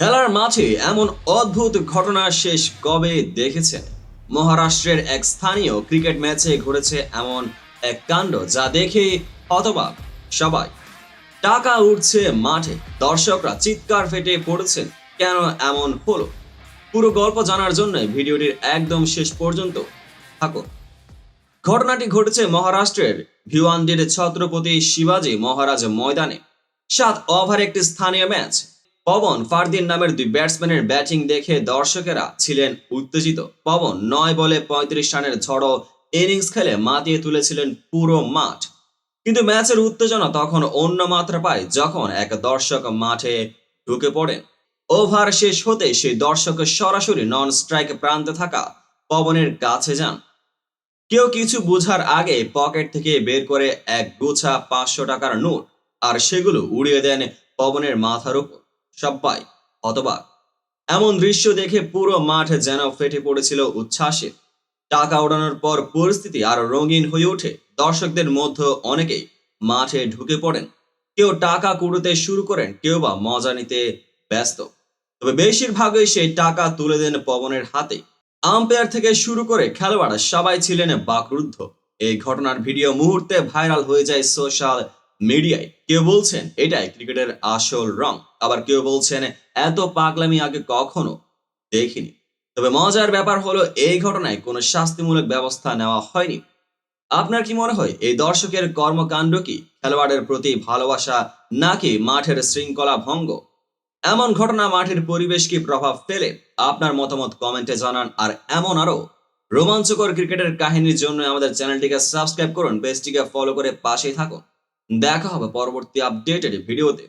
খেলার মাঠে এমন অদ্ভুত ঘটনা শেষ কবে দেখেছেন? মহারাষ্ট্রের এক স্থানীয় ক্রিকেট ম্যাচে ঘটেছে এমন এক কাণ্ড যা দেখে হতবাক সবাই। টাকা উঠছে মাঠে, দর্শকরা চিৎকার ফেটে পড়েছেন, কেন এমন হলো? পুরো গল্প জানার জন্য ভিডিওটির একদম শেষ পর্যন্ত থাকুন। ঘটনাটি ঘটেছে মহারাষ্ট্রের ভিওয়ান্ডির ছত্রপতি শিবাজী মহারাজ ময়দানে। সাত ওভার একটি স্থানীয় ম্যাচ পবন ফারদিন নামের দুই ব্যাটসম্যানের ব্যাটিং দেখে দর্শকেরা ছিলেন উত্তেজিত। পবন নয় বলে পঁয়ত্রিশ রানের ঝড়ো ইনিংস খেলে মাতিয়ে তুলেছিলেন পুরো মাঠ। কিন্তু ম্যাচের উত্তেজনা তখন অন্য মাত্রা পায় যখন এক দর্শক মাঠে ঢুকে পড়েন ওভার শেষ হতে সেই দর্শক সরাসরি নন স্ট্রাইক প্রান্তে থাকা পবনের কাছে যান। কেউ কিছু বোঝার আগে পকেট থেকে বের করে এক গোছা পাঁচশো টাকার নোট আর সেগুলো উড়িয়ে দেন পবনের মাথার উপর। সবাই হতবাক। এমন দৃশ্য দেখে পুরো মাঠ যেন ফেটে পড়েছিল উচ্ছ্বাসে। টাকা ওড়ানোর পর পরিস্থিতি আরও রঙিন হয়ে ওঠে। দর্শকদের মধ্যে অনেকেই মাঠে ঢুকে পড়েন। কেউ টাকা কুড়োতে শুরু করেন, কেউ বা মজা নিতে ব্যস্ত। তবে বেশিরভাগই সেই টাকা তুলে দেন পবনের হাতে। আম্পায়ার থেকে শুরু করে খেলোয়াড় সবাই ছিলেন বাকরুদ্ধ। এই ঘটনার ভিডিও মুহূর্তে ভাইরাল হয়ে যায় সোশ্যাল মিডিয়ায়। কেউ বলছেন, এটাই ক্রিকেটের আসল রং। আবার কেউ বলছেন, এত পাগলামি আগে কখনো দেখিনি। তবে মজার ব্যাপার হলো, এই ঘটনায় কোনো শাস্তিমূলক ব্যবস্থা নেওয়া হয়নি। আপনার কি মনে হয়, এই দর্শকের কর্মকাণ্ড কি খেলোয়াড়ের প্রতি ভালোবাসা নাকি মাঠের শৃঙ্খলা ভঙ্গ? এমন ঘটনা মাঠের পরিবেশ কি প্রভাব ফেলে? আপনার মতামত কমেন্টে জানান, আর এমন আরও রোমাঞ্চকর ক্রিকেটের কাহিনীর জন্য আমাদের চ্যানেলটিকে সাবস্ক্রাইব করুন, পেজটিকে ফলো করে পাশেই থাকুন। দেখা হবে পরবর্তী আপডেটেড ভিডিওতে।